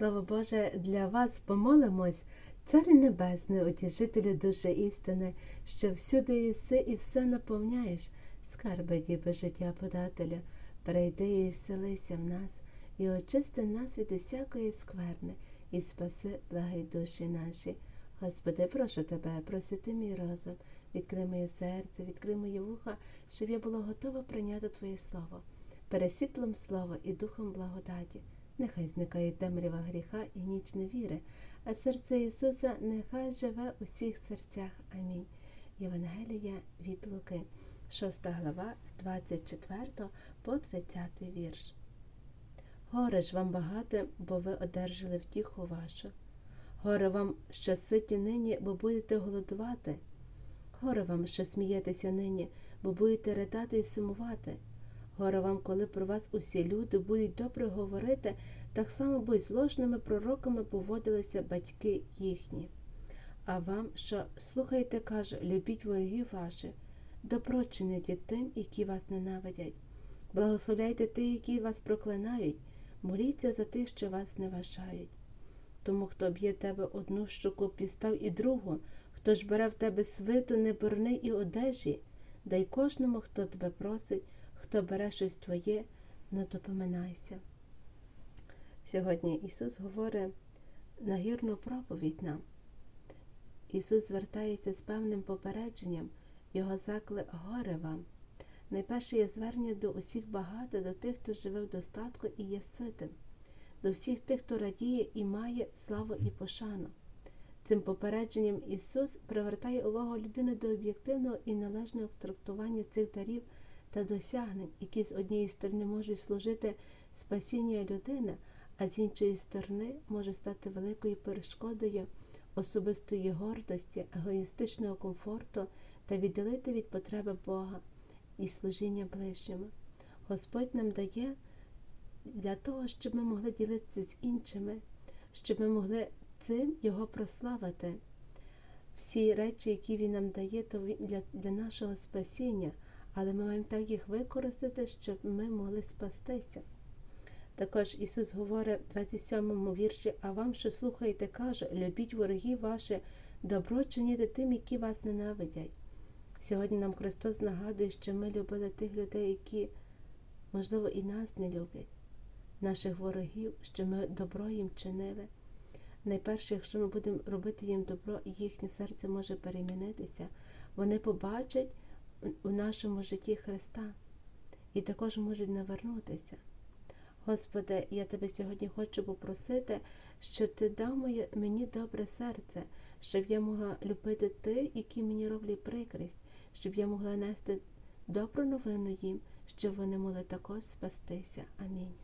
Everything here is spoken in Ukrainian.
Слово Боже, для вас помолимось, Царю Небесний, утішителю душі істини, що всюди єси і все наповняєш, скарби діби життя подателю, прийди і вселися в нас, і очисти нас від усякої скверни, і спаси благі душі наші. Господи, прошу тебе, просити мій розум, відкрий моє серце, відкрий моє вуха, щоб я була готова прийняти Твоє Слово, пересвітлом Слова і духом благодаті. Нехай зникає темрява гріха і ніч невіри, а серце Ісуса нехай живе у всіх серцях. Амінь. Євангелія від Луки, 6 глава з 24 по 30 вірш. Горе ж вам багате, бо ви одержали втіху вашу. Горе вам, що ситі нині, бо будете голодувати. Горе вам, що смієтеся нині, бо будете ридати і сумувати. Горе вам, коли про вас усі люди будуть добре говорити, так само будь з ложними пророками поводилися батьки їхні. А вам, що слухайте, каже, любіть ворогів ваших, добро чиніть тим, які вас ненавидять. Благословляйте тих, які вас проклинають, моліться за тих, що вас не вважають. Тому, хто б'є тебе одну щоку, пістав і другу, хто ж бере в тебе свиту, не борни і одежі, дай кожному, хто тебе просить, хто бере щось твоє, не допоминайся. Сьогодні Ісус говорить нагірну проповідь нам. Ісус звертається з певним попередженням, Його заклик горе вам. Найперше є звернення до усіх багато, до тих, хто живе в достатку і є ситим, до всіх тих, хто радіє і має славу і пошану. Цим попередженням Ісус привертає увагу людини до об'єктивного і належного трактування цих дарів та досягнень, які з однієї сторони можуть служити спасіння людини, а з іншої сторони може стати великою перешкодою особистої гордості, егоїстичного комфорту та віддалити від потреби Бога і служіння ближньому. Господь нам дає для того, щоб ми могли ділитися з іншими, щоб ми могли цим Його прославити. Всі речі, які Він нам дає, то для нашого спасіння, але ми маємо так їх використати, щоб ми могли спастися. Також Ісус говорить в 27 вірші, а вам, що слухаєте, каже, любіть ворогів ваші, добро чиніти тим, які вас ненавидять. Сьогодні нам Христос нагадує, що ми любили тих людей, які, можливо, і нас не люблять, наших ворогів, що ми добро їм чинили. Найперше, якщо ми будемо робити їм добро, їхнє серце може перемінитися, вони побачать у нашому житті Христа і також можуть навернутися. Господи, я тебе сьогодні хочу попросити, щоб ти дав мені добре серце, щоб я могла любити тих, які мені роблять прикрість, щоб я могла нести добру новину їм, щоб вони могли також спастися. Амінь.